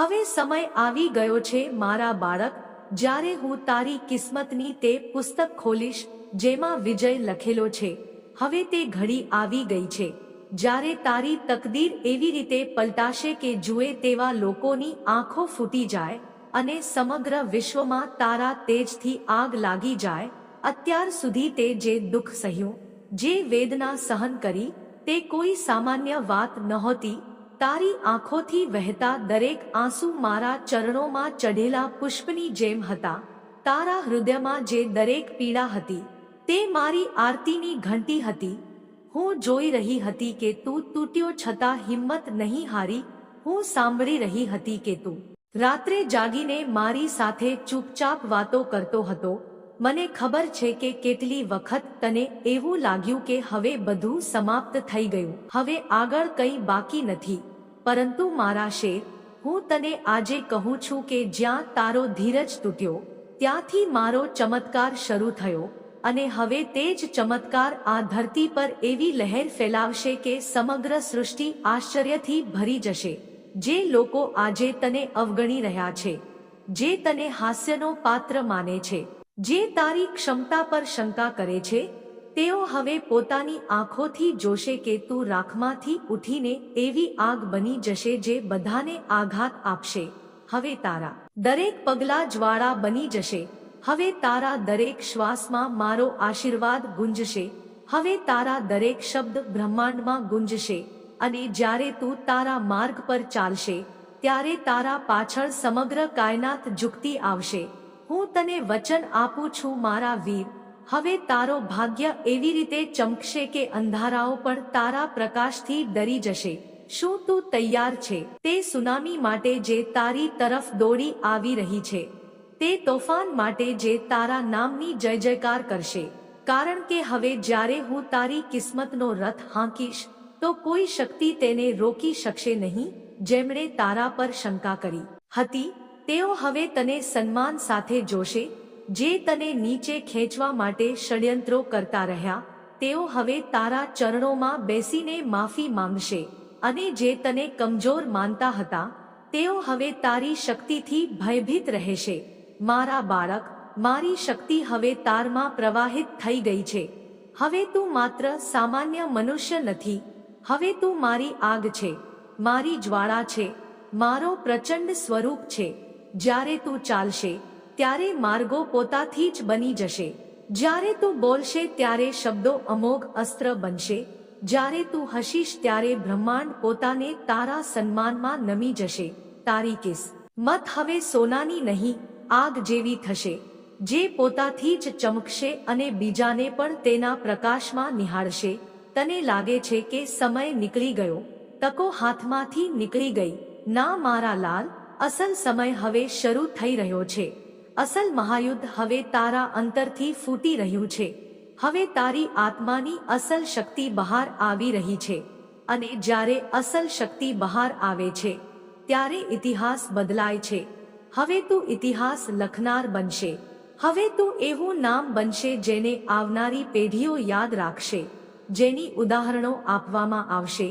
હવે સમય આવી ગયો છે મારા બાળક, જ્યારે હું તારી કિસ્મતની તે પુસ્તક ખોલીશ, જેમાં વિજય લખેલો છે. હવે તે ઘડી આવી ગઈ છે. જ્યારે તારી તકદીર એવી રીતે પલટાશે કે જુએ તેવા લોકોની આંખો ફૂટી જાય અને સમગ્ર વિશ્વમાં તારા તેજથી આગ લાગી જાય, અત્યાર સુધી તે જે દુઃખ સહ્યું, જે વેદના સહન કરી, તે કોઈ સામાન્ય વાત નહોતી તારી આંખોથી વહેતા દરેક આંસુ મારા ચરણોમાં ચઢેલા પુષ્પની જેમ હતા. તારા હૃદયમાં જે દરેક પીડા હતી, તે મારી આરતીની ઘંટી હતી. હું જોઈ રહી હતી કે તું તૂટ્યો છતાં હિંમત નહીં હારી, હું સાંભળી રહી હતી કે તું રાત્રે જાગીને મારી સાથે ચૂપચાપ વાતો કરતો હતો. મને ખબર છે કે કેટલી વખત તને એવું લાગ્યું કે હવે બધું સમાપ્ત થઈ ગયું, હવે આગળ કંઈ બાકી નથી. પરંતુ મારા શેર, હું તને આજે કહું છું કે જ્યાં તારો ધીરજ તૂટ્યો, ત્યાંથી મારો ચમત્કાર શરૂ થયો અને હવે તે જ ચમત્કાર આ ધરતી પર એવી લહેર ફેલાવશે કે સમગ્ર સૃષ્ટિ આશ્ચર્યથી ભરી જશે, જે લોકો આજે તને અવગણી રહ્યા છે, જે તને હાસ્યનો પાત્ર માને છે, જે તારી ક્ષમતા પર શંકા કરે છે તેઓ હવે પોતાની આંખોથી જોશે કે તું રાખમાંથી ઉઠીને એવી આગ બની જશે જે બધાને આઘાત આપશે. હવે તારા દરેક પગલા જ્વાળા બની જશે. હવે તારા દરેક શ્વાસમાં મારો આશીર્વાદ ગુંજશે. હવે તારા દરેક શબ્દ બ્રહ્માંડમાં ગુંજશે. અને જ્યારે તું તારા માર્ગ પર ચાલશે, ત્યારે તારા પાછળ સમગ્ર કાયનાત ઝૂકતી આવશે. હું તને વચન આપું છું, મારા વીર. હવે તારો ભાગ્ય એવી રીતે ચમકશે કે અંધારાઓ પણ તારા પ્રકાશથી ડરી જશે. શું તું તૈયાર છે? તે સુનામી માટે જે તારી તરફ દોડી આવી રહી છે. તે તોફાન માટે જે તારા નામની જય જયકાર કરશે. કારણ કે હવે જ્યારે હું તારી કિસ્મતનો રથ હાંકીશ, તો કોઈ શક્તિ તેને રોકી શકશે નહીં, જેમણે તારા પર શંકા કરી. હતી, તેઓ હવે તને સન્માન સાથે જોશે જે તને નીચે ખેંચવા માટે ષડયંત્રો કરતા રહ્યા, તેઓ હવે તારા ચરણોમાં બેસીને માફી માંગશે અને જે તને કમજોર માનતા હતા, તેઓ હવે તારી શક્તિથી ભયભીત રહેશે. મારા બાળક, મારી શક્તિ હવે તારમાં પ્રવાહિત થઈ ગઈ છે. હવે તું માત્ર સામાન્ય મનુષ્ય નથી, હવે તું મારી આગ છે, મારી જ્વાળા છે, મારો પ્રચંડ સ્વરૂપ છે. જ્યારે તું ચાલશે ત્યારે માર્ગો પોતાથી જ બની જશે. જ્યારે તું બોલશે ત્યારે શબ્દો અમોઘ અસ્ત્ર બનશે. જ્યારે તું હસીશ ત્યારે બ્રહ્માંડ પોતાને તારા સન્માનમાં નમી જશે. તારી કિસ. મત હવે સોનાની નહીં, આગ જેવી થશે. જે પોતાથી જ ચમકશે અને બીજાને પણ તેના પ્રકાશમાં નિહાળશે. તને લાગે છે કે સમય નીકળી ગયો? તકો હાથમાંથી નીકળી ગઈ. ના મારા લાલ, અસલ સમય હવે શરૂ થઈ રહ્યો છે. અસલ મહાયુદ્ધ હવે તારા અંતરથી ફૂટી રહ્યું છે. હવે તારી આત્માની અસલ શક્તિ બહાર આવી રહી છે અને જ્યારે અસલ શક્તિ બહાર આવે છે, ત્યારે ઇતિહાસ બદલાય છે. હવે તું ઇતિહાસ લખનાર બનશે. હવે તું એવું નામ બનશે જેને આવનારી પેઢીઓ યાદ રાખશે, જેની ઉદાહરણો આપવામાં આવશે,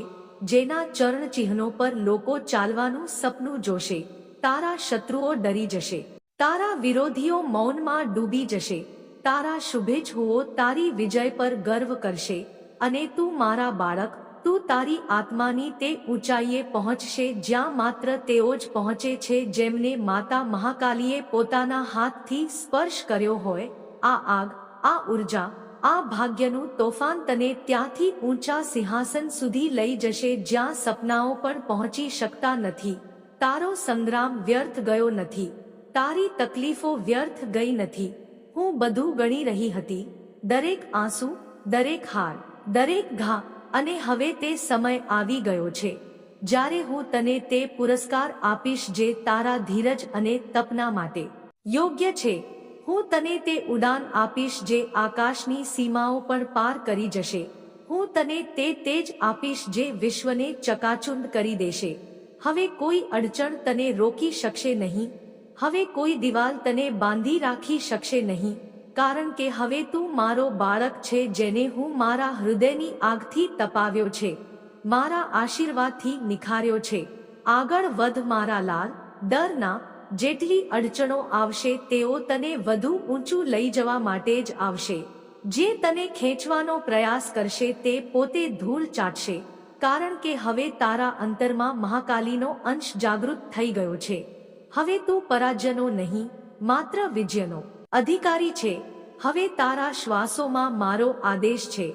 જેના ચરણચિહ્નો પર લોકો ચાલવાનું સપનું જોશે. તારા શત્રુઓ ડરી જશે. તારા વિરોધીઓ મૌનમાં ડૂબી જશે. તારા શુભેચ્છુઓ તારી વિજય પર ગર્વ કરશે. અને તું મારા બાળક, તું તારી આત્માની તે ઊંચાઈએ પહોંચશે જ્યાં માત્ર તેઓ જ પહોંચે છે જેમને માતા મહાકાલીએ પોતાના હાથથી સ્પર્શ કર્યો હોય. આ આગ, આ ઊર્જા, આ ભાગ્યનું તોફાન તને ત્યાંથી ઊંચા સિંહાસન સુધી લઈ જશે જ્યાં સપનાઓ પણ પહોંચી શકતા નથી. તારો સંગ્રામ વ્યર્થ ગયો નથી. તારી તકલીફો વ્યર્થ ગઈ નથી. હું બધું ગણી રહી હતી. દરેક આંસુ, દરેક હાર, દરેક ઘા, અને હવે તે સમય આવી ગયો છે. જ્યારે હું તને તે પુરસ્કાર આપીશ જે તારા ધીરજ અને તપના માટે. યોગ્ય છે. હું તને તે ઉડાન આપીશ જે આકાશની સીમાઓ પણ પાર કરી જશે. હું તને તે તેજ આપીશ જે વિશ્વને ચકાચુંદ કરી દેશે. હવે કોઈ અડચણ તને રોકી શકશે નહીં. હવે કોઈ દિવાલ તને બાંધી રાખી શકશે નહીં, કારણ કે હવે તું મારો બાળક છે જેને હું મારા હૃદયની આગથી તપાવ્યો છે, મારા આશીર્વાદથી નિખાર્યો છે. આગળ વધ મારા લાલ, ડરના, જેટલી અડચણો આવશે તેઓ તને વધુ ઊંચું લઈ જવા માટે જ આવશે. જે તને ખેંચવાનો પ્રયાસ કરશે તે પોતે ધૂળ ચાટશે, કારણ કે હવે તારા અંતરમાં મહાકાલીનો અંશ જાગૃત થઈ ગયો છે. હવે તું પરાજયનો નહીં, માત્ર વિજયનો. અધિકારી છે, હવે તારા શ્વાસોમાં મારો આદેશ છે.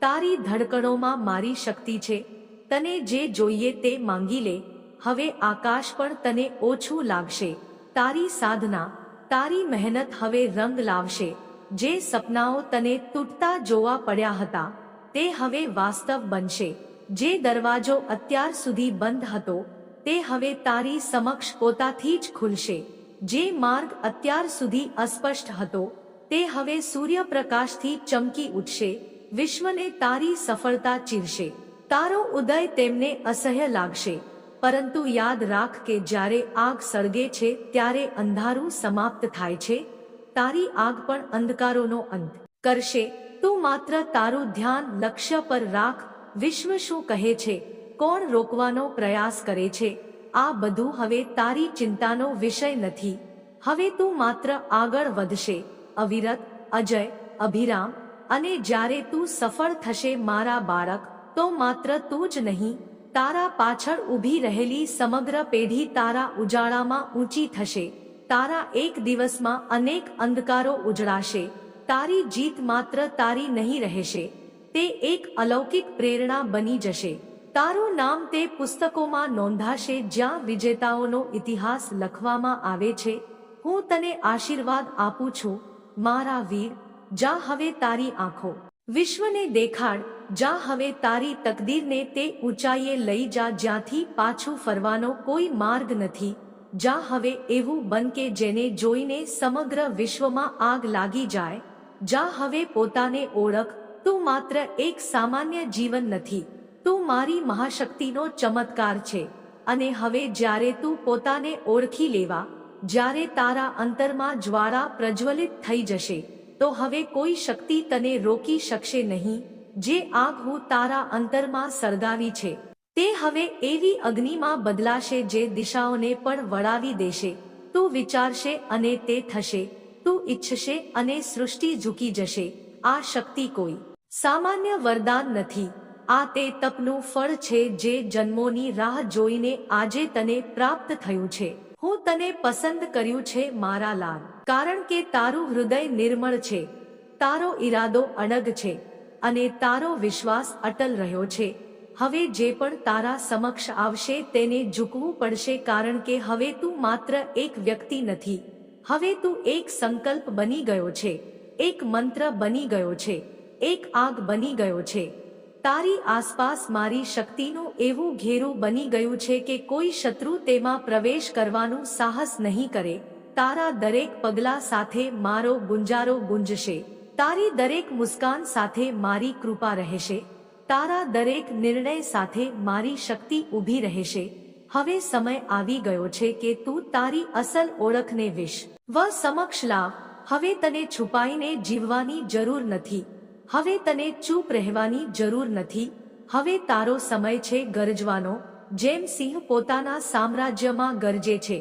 તારી ધડકણોમાં મારી શક્તિ છે. તને જે જોઈએ તે માંગી લે, હવે આકાશ પણ તને ઓછું લાગશે. તારી સાધના, તારી મહેનત હવે રંગ લાવશે. જે સપનાઓ તને તૂટતા જોવા પડ્યા હતા, તે હવે વાસ્તવ બનશે. જે દરવાજો અત્યાર સુધી બંધ હતો તે હવે તારી સમક્ષ પોતાથી જ ખુલશે. જે માર્ગ અત્યાર સુધી અસ્પષ્ટ હતો, તે હવે સૂર્યપ્રકાશથી ચમકી ઉઠશે. વિશ્વને તારી સફળતા ચીરશે. તારો ઉદય તેમને અસહ્ય લાગશે. પરંતુ યાદ રાખ કે જ્યારે આગ સળગે છે, ત્યારે અંધારું સમાપ્ત થાય છે. તારી આગ પણ અંધકારોનો અંત કરશે. તું માત્ર તારું ધ્યાન લક્ષ્ય પર રાખ. વિશ્વ શું કહે છે? કોણ રોકવાનો પ્રયાસ કરે છે? આ બધું હવે તારી ચિંતાનો વિષય નથી. હવે તું માત્ર આગળ વધશે. અવિરત, અજય, અભિરામ, અને જ્યારે તું સફળ થશે મારા બાળક, તો માત્ર તું જ નહીં, તારા પાછળ ઊભી રહેલી સમગ્ર પેઢી તારા ઉજાળામાં ઊંચી થશે. તારા એક દિવસમાં અનેક અંધકારો ઉજળાશે. તારી જીત માત્ર તારી નહીં રહેશે. તે એક અલૌકિક પ્રેરણા બની જશે. તારું નામ તે પુસ્તકોમાં નોંધાશે જ્યાં વિજેતાઓનો ઇતિહાસ લખવામાં આવે છે. હું તને આશીર્વાદ આપું છું, મારા વીર, જા હવે તારી આંખો. વિશ્વને દેખાડ, જા હવે તારી તકદીરને તે ઊંચાઈએ લઈ જા જ્યાંથી પાછું ફરવાનો કોઈ માર્ગ નથી. જા હવે એવું બન કે જેને જોઈને સમગ્ર વિશ્વમાં આગ લાગી જાય. જા હવે પોતાને ઓળખ, તું માત્ર એક સામાન્ય જીવન નથી. તું મારી મહાશક્તિનો ચમત્કાર છે, અને હવે જ્યારે તું પોતાને ઓળખી લેવા, જ્યારે તારા અંતરમાં જ્વાળા પ્રજ્વલિત થઈ જશે, તો હવે કોઈ શક્તિ તને રોકી શકશે નહીં, જે આગ હું તારા અંતરમાં સળગાવી છે. તે હવે એવી અગ્નિમાં બદલાશે જે દિશાઓને પણ વળાવી દેશે. તું વિચારશે અને તે થશે. તું ઈચ્છશે અને સૃષ્ટિ ઝૂકી જશે. આ શક્તિ કોઈ સામાન્ય વરદાન નથી. આ તે તપનું ફળ છે જે જન્મોની રાહ જોઈને આજે તને પ્રાપ્ત થયું છે. હું તને પસંદ કર્યું છે મારા લાલ. કારણ કે તારું હૃદય નિર્મળ છે. તારો ઈરાદો અડગ છે. અને તારો વિશ્વાસ અટલ રહ્યો છે. હવે જે પણ તારા સમક્ષ આવશે તેને ઝૂકવું પડશે કારણ કે હવે તું માત્ર એક વ્યક્તિ નથી. હવે તું એક સંકલ્પ બની ગયો છે. એક મંત્ર બની ગયો છે. એક આગ બની ગયો છે. તારી આસપાસ મારી શક્તિનું એવું ઘેરું બની ગયું છે કે કોઈ શત્રુ તેમાં પ્રવેશ કરવાનું સાહસ નહીં કરે. તારા દરેક પગલા સાથે મારો ગુંજારો ગુંજશે. તારી દરેક મુસ્કાન સાથે મારી કૃપા રહેશે. તારા દરેક નિર્ણય સાથે મારી શક્તિ ઊભી રહેશે. હવે સમય આવી ગયો છે કે તું તારી અસલ ઓળખને વિશ. વ સમક્ષ લાવ હવે તને છુપાઈને જીવવાની જરૂર નથી. હવે તને ચૂપ રહેવાની જરૂર નથી. હવે તારો સમય છે ગરજવાનો, જેમ સિંહ પોતાના સામ્રાજ્યમાં ગરજે છે.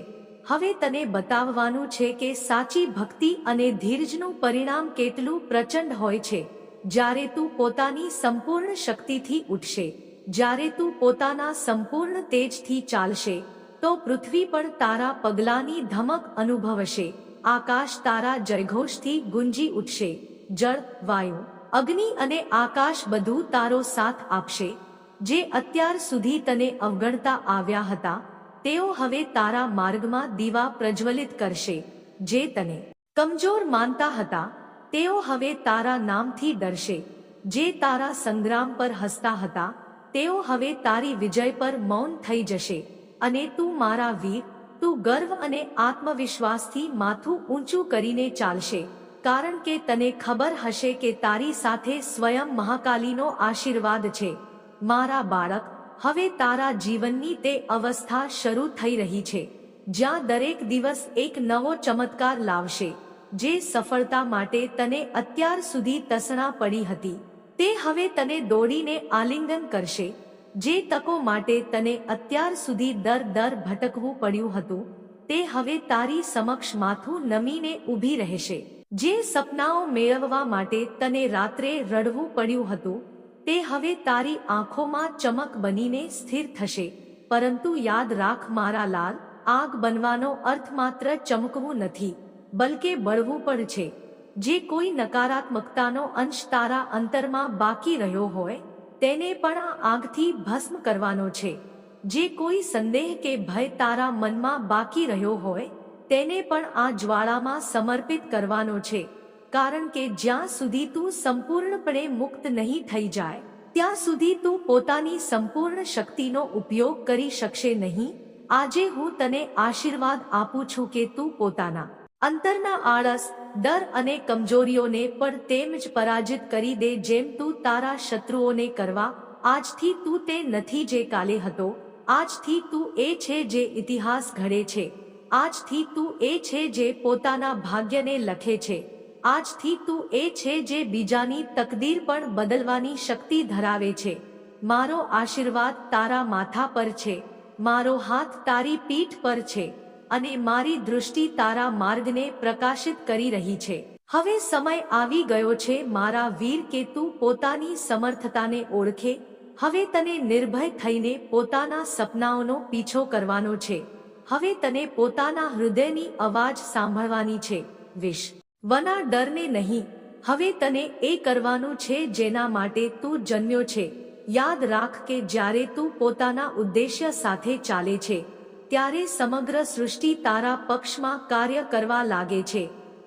હવે તને બતાવવાનું છે કે સાચી ભક્તિ અને ધીરજનું પરિણામ કેટલું પ્રચંડ હોય છે. જ્યારે તું પોતાની સંપૂર્ણ શક્તિથી ઉઠશે, જ્યારે તું પોતાના સંપૂર્ણ તેજથી ચાલશે, તો પૃથ્વી પણ તારા પગલાની ધમક અનુભવશે. આકાશ તારા જયઘોષથી ગુંજી ઉઠશે. જળ, વાયુ અગ્નિ અને આકાશ બધું તારો સાથ આપશે. જે અત્યાર સુધી તને અવગણતા આવ્યા હતા, તેઓ હવે તારા માર્ગમાં દીવા પ્રજ્વલિત કરશે, જે તને કમજોર માનતા હતા, તેઓ હવે તારા નામથી ડરશે. જે તારા સંગ્રામ પર હસતા હતા, તેઓ હવે તારી વિજય પર મૌન થઈ જશે. અને તું મારા વીર, તું ગર્વ અને આત્મવિશ્વાસથી માથું ઊંચું કરીને ચાલશે. કારણ કે તને ખબર હશે કે તારી સાથે સ્વયં મહાકાલીનો આશીર્વાદ છે. મારા બાળક, હવે તારા જીવનની તે અવસ્થા શરૂ થઈ રહી છે. જ્યાં દરેક દિવસ એક નવો ચમત્કાર લાવશે, જે સફળતા માટે તને અત્યાર સુધી તસણા પડી હતી. તે હવે તને દોડીને આલિંગન કરશે. જે તકો માટે તને અત્યાર સુધી દર દર ભટકવું પડ્યું હતું, તે હવે તારી સમક્ષ માથું નમીને ઊભી રહેશે. જે સપનાઓ મેળવવા માટે તને રાત્રે રડવું પડ્યું હતું, તે હવે તારી આંખોમાં ચમક બનીને સ્થિર થશે. પરંતુ યાદ રાખ મારા લાલ, આગ બનવાનો અર્થ માત્ર ચમકવું નથી, બલકે બળવું પણ છે. જે કોઈ નકારાત્મકતાનો અંશ તારા અંતરમાં બાકી રહ્યો હોય, તેને પણ આ આગથી ભસ્મ કરવાનો છે. જે કોઈ સંદેહ કે ભય તારા મનમાં બાકી રહ્યો હોય તેને પણ આ જ્વાળામાં સમર્પિત કરવાનો છે, કારણ કે જ્યાં સુધી તું સંપૂર્ણપણે મુક્ત નહીં થઈ જાય, ત્યાં સુધી તું પોતાની સંપૂર્ણ શક્તિનો ઉપયોગ કરી શકશે નહીં. આજે હું તને આશીર્વાદ આપું છું કે તું પોતાના અંતરના આળસ, ડર અને કમજોરીઓને પણ તેમ જ પરાજિત કરી દે જેમ તું તારા શત્રુઓને કરવા. આજથી તું તે નથી જે કાલે હતો, આજથી તું એ છે જે ઇતિહાસ ઘડે છે. આજથી તું એ છે જે પોતાના ભાગ્યને લખે છે. આજથી તું એ છે જે બીજાની તકદીર પણ બદલવાની શક્તિ ધરાવે છે. મારો આશીર્વાદ તારા માથા પર છે. મારો હાથ તારી પીઠ પર છે. અને મારી દૃષ્ટિ તારા માર્ગને પ્રકાશિત કરી રહી છે. હવે સમય આવી ગયો છે મારા વીર કે તું પોતાની સમર્થતાને ઓળખે. હવે તને નિર્ભય થઈને પોતાના સપનાઓનો પીછો કરવાનો છે. હવે તને પોતાના હૃદયની અવાજ સાંભળવાની છે, વિશ. વના ડરને નહીં, હવે તને એ કરવાનું છે જેના માટે તું જન્મ્યો છે. યાદ રાખ કે જ્યારે તું પોતાના ઉદ્દેશ્ય સાથે ચાલે છે, ત્યારે સમગ્ર સૃષ્ટિ તારા પક્ષમાં કાર્ય કરવા લાગે છે.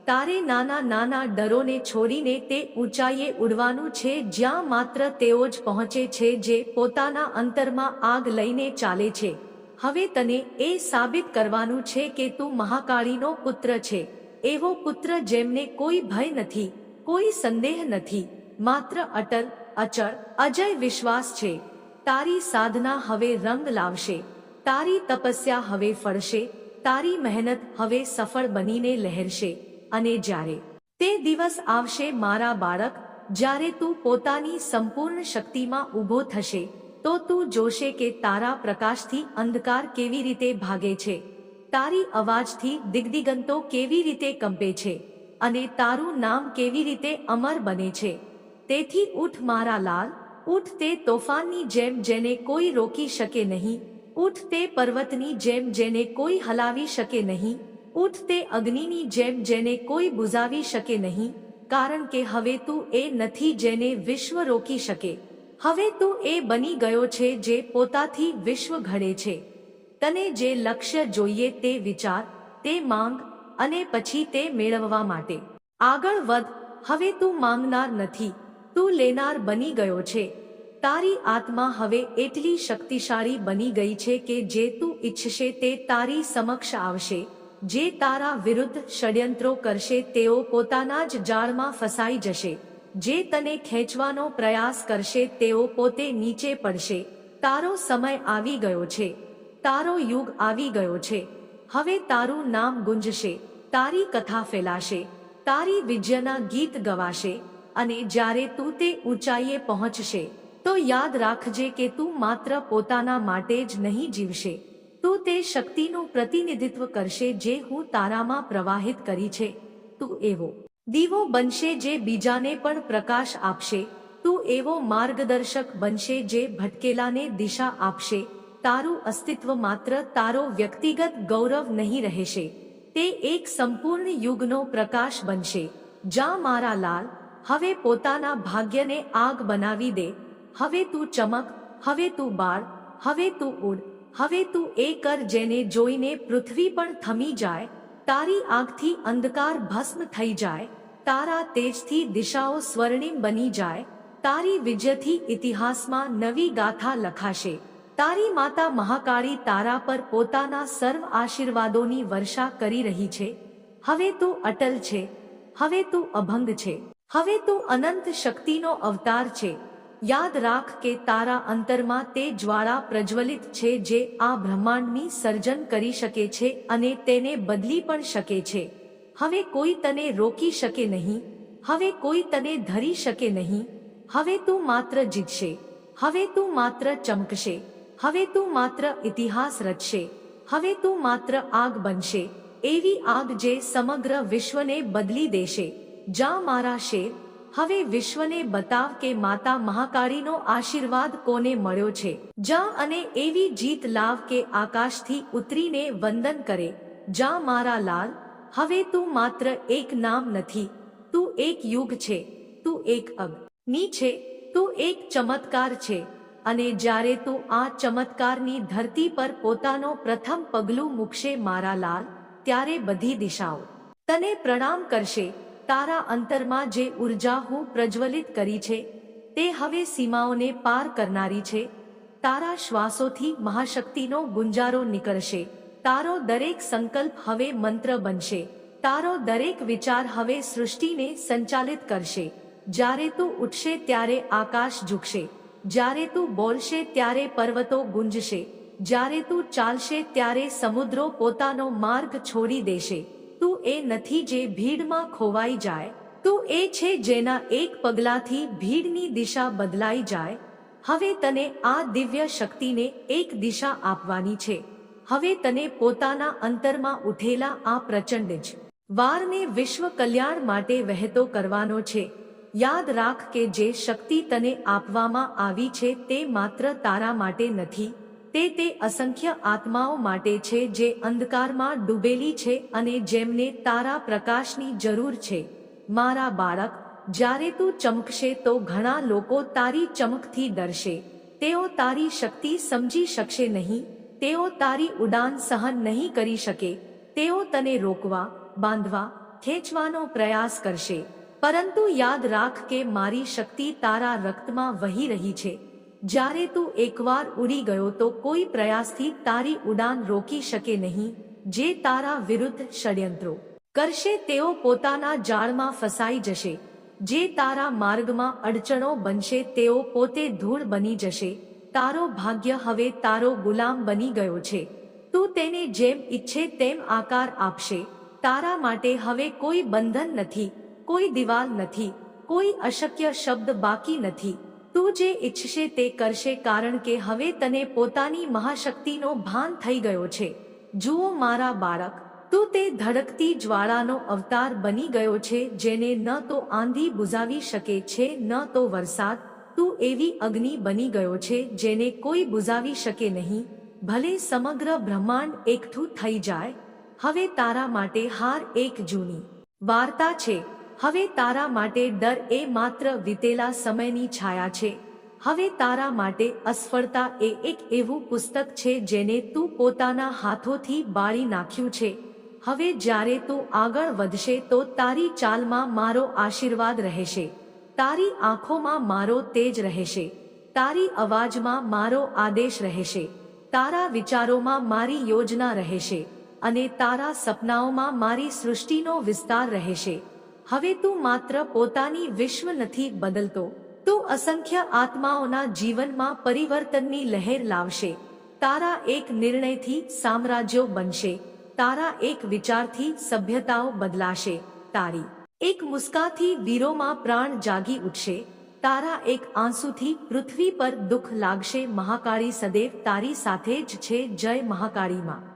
તારે નાના નાના ડરોને છોડીને તે ઊંચાઈએ ઉડવાનું છે જ્યાં માત્ર તેઓ જ પહોંચે છે જે પોતાના અંતરમાં આગ લઈને ચાલે છે. હવે તને એ સાબિત કરવાનું છે કે તું મહાકાળીનો પુત્ર છે. એવો પુત્ર જેમને કોઈ ભય નથી, કોઈ સંદેહ નથી. માત્ર અટલ, અચળ, અજય વિશ્વાસ છે. તારી સાધના હવે રંગ લાવશે. તારી તપસ્યા હવે ફળશે. તારી મહેનત હવે સફળ બનીને લહેરશે. અને જ્યારે તે દિવસ આવશે મારા બાળક, જ્યારે તું પોતાની સંપૂર્ણ શક્તિમાં ઊભો થશે તો તું જોશે કે તારા પ્રકાશથી અંધકાર કેવી રીતે ભાગે છે. તારી અવાજથી દિગ્દિગંતો કેવી રીતે કંપે છે અને તારું નામ કેવી રીતે અમર બને છે. તેથી ઉઠ મારા લાલ, ઉઠ તે તોફાનની જેમ જેને કોઈ રોકી શકે નહીં, ઉઠ તે પર્વતની જેમ જેને કોઈ હલાવી શકે નહીં, ઉઠ તે અગ્નિની જેમ જેને કોઈ બુઝાવી શકે નહીં, કારણ કે હવે તું એ નથી જેને વિશ્વ રોકી શકે. હવે તું એ બની ગયો છે જે પોતાથી વિશ્વ ઘડે છે. તને જે લક્ષ્ય જોઈએ તે વિચાર, તે માંગ અને પછી તે મેળવવા માટે. આગળ વધ, હવે તું માંગનાર નથી, તું લેનાર બની ગયો છે. તારી આત્મા હવે એટલી શક્તિશાળી બની ગઈ છે કે જે તું ઈચ્છશે તે તારી સમક્ષ આવશે. જે તારા વિરુદ્ધ ષડયંત્રો કરશે તેઓ પોતાના જ જાળમાં ફસાઈ જશે. જે તને ખેંચવાનો પ્રયાસ કરશે, તેઓ પોતે નીચે પડશે. તારો સમય આવી ગયો છે. તારો યુગ આવી ગયો છે. હવે તારું નામ ગુંજશે. તારી કથા ફેલાશે. તારી વિજયના ગીત ગવાશે. અને જ્યારે તું તે ઊંચાઈએ પહોંચશે, તો યાદ રાખજે કે તું માત્ર પોતાના માટે જ નહીં જીવશે. તું તે શક્તિનું પ્રતિનિધિત્વ કરશે જે હું તારામાં પ્રવાહિત કરી છે. તું એવો. દીવો બનશે જે બીજાને પણ પ્રકાશ આપશે, તું એવો માર્ગદર્શક બનશે જે ભટકેલાને દિશા આપશે, તારું અસ્તિત્વ માત્ર તારો વ્યક્તિગત ગૌરવ નહીં રહેશે, તે એક સંપૂર્ણ યુગનો પ્રકાશ બનશે જ્યાં મારા લાલ, હવે પોતાના ભાગ્યને આગ બનાવી દે, હવે તું ચમક, હવે તું બાળ, હવે તું ઉડ હવે તું એ કર જેને જોઈને પૃથ્વી પણ થમી જાય તારી આંખથી અંધકાર ભસ્મ થઈ જાય, તારા તેજથી દિશાઓ સ્વર્ણિમ બની જાય, તારી વિજયથી ઇતિહાસમાં નવી ગાથા લખાશે. તારી માતા મહાકાળી તારા પર પોતાના સર્વ આશીર્વાદોની વર્ષા કરી રહી છે. હવે તું અટલ છે. હવે તું અભંગ છે. હવે તું અનંત શક્તિનો અવતાર છે. યાદ રાખ કે તારા અંતરમાં તે જ્વાળા પ્રજ્વલિત છે જે આ બ્રહ્માંડની સર્જન કરી શકે છે અને તેને બદલી પણ શકે છે. હવે કોઈ તને રોકી શકે નહીં. હવે કોઈ તને ધરી શકે નહીં. હવે તું માત્ર જીતશે. હવે તું માત્ર ચમકશે. હવે તું માત્ર ઇતિહાસ રચશે. હવે તું માત્ર આગ બનશે. એવી આગ જે સમગ્ર વિશ્વને બદલી દેશે. જા મારા શેર હવે વિશ્વને બતાવ કે માતા મહાકાળીનો આશીર્વાદ કોને મળ્યો છે? જા અને એવી જીત લાવ કે આકાશથી ઉતરીને વંદન કરે. જા મારા લાલ, હવે તું માત્ર એક નામ નથી. તું એક યુગ છે, તું એક અગ્નિ છે, તું એક ચમત્કાર છે. અને જ્યારે તું આ ચમત્કારની ધરતી પર પોતાનો પ્રથમ પગલું મૂકશે મારા લાલ, ત્યારે બધી દિશાઓ તને પ્રણામ કરશે. તારા અંતરમાં જે ઊર્જા હું પ્રજ્વલિત કરી છે, તે હવે સીમાઓને પાર કરનારી છે. તારા શ્વાસોથી મહાશક્તિનો ગુંજારો નીકળશે. તારો દરેક સંકલ્પ હવે મંત્ર બનશે. તારો દરેક વિચાર હવે સૃષ્ટિને સંચાલિત કરશે. જ્યારે તું ઉઠશે ત્યારે આકાશ ઝૂકશે. જ્યારે તું બોલશે ત્યારે પર્વતો ગુંજશે. જ્યારે તું ચાલશે ત્યારે સમુદ્રો પોતાનો માર્ગ છોડી દેશે. તું એ નથી જે ભીડમાં ખોવાઈ જાય, તું એ છે જેના એક પગલાથી ભીડની દિશા બદલાઈ જાય. હવે તને આ દિવ્ય શક્તિને એક દિશા આપવાની છે. હવે તને પોતાના અંતરમાં ઉઠેલા આ પ્રચંડ જ વારને વિશ્વ કલ્યાણ માટે વહેતો કરવાનો છે. યાદ રાખ કે જે શક્તિ તને આપવામાં આવી છે તે માત્ર તારા માટે નથી તે તે અસંખ્ય આત્માઓ માટે છે જે અંધકારમાં ડૂબેલી છે અને જેમને તારા પ્રકાશની જરૂર છે. મારા બાળક, જ્યારે તું ચમકશે તો ઘણા લોકો તારી ચમકથી ડરશે. તેઓ તારી શક્તિ સમજી શકશે નહીં, તેઓ તારી ઉડાન સહન નહીં કરી શકે. તેઓ તને રોકવા, બાંધવા, ખેંચવાનો પ્રયાસ કરશે. પરંતુ યાદ રાખ કે મારી શક્તિ તારા રક્તમાં વહી રહી છે. જ્યારે તું એકવાર ઉડી ગયો તો કોઈ પ્રયાસથી તારી ઉડાન રોકી શકે નહીં, જે તારા વિરુદ્ધ ષડયંત્રો. કરશે તેઓ પોતાના જાળમાં ફસાઈ જશે. જે તારા માર્ગમાં અડચણો બનશે તેઓ પોતે ધૂળ બની જશે. તારો ભાગ્ય હવે તારો ગુલામ બની ગયો છે. તું તેને જેમ ઈચ્છે તેમ આકાર આપશે. તારા માટે હવે કોઈ બંધન નથી, કોઈ દિવાલ નથી, કોઈ અશક્ય શબ્દ બાકી નથી. તું જે ઈચ્છશે તે કરશે કારણ કે હવે તને પોતાની મહાશક્તિનો ભાન થઈ ગયો છે. જુઓ મારા બાળક, તું તે ધડકતી જ્વાળાનો અવતાર બની ગયો છે જેને ન તો આંધી બુઝાવી શકે છે, ન તો વરસાદ. તું એવી અગ્નિ બની ગયો છે જેને કોઈ બુઝાવી શકે નહીં. ભલે સમગ્ર બ્રહ્માંડ એકઠું થઈ જાય. હવે તારા માટે હાર એક જૂની. વાર્તા છે હવે તારા માટે ડર એ માત્ર વીતેલા સમયની છાયા છે. હવે તારા માટે અસફળતા એ એક એવું પુસ્તક છે જેને તું પોતાના હાથોથી બાળી નાખ્યું છે. હવે જ્યારે તું આગળ વધશે તો તારી ચાલમાં મારો આશીર્વાદ રહેશે. તારી આંખોમાં મારો તેજ રહેશે. તારી અવાજમાં મારો આદેશ રહેશે. તારા વિચારોમાં મારી યોજના રહેશે. અને તારા સપનાઓમાં મારી સૃષ્ટિનો વિસ્તાર રહેશે. હવે તું માત્ર પોતાની વિશ્વ નથી બદલતો. તું અસંખ્ય આત્માઓના જીવનમાં પરિવર્તનની લહેર લાવશે. તારા એક નિર્ણયથી સામ્રાજ્યો બનશે. તારા એક વિચારથી સભ્યતાઓ બદલાશે. તારી એક મુસ્કાથી વીરોમાં પ્રાણ જાગી ઉઠશે. તારા એક આંસુથી પૃથ્વી પર દુઃખ લાગશે. મહાકાળી સદૈવ તારી સાથે જ છે. જય મહાકાળીમાં.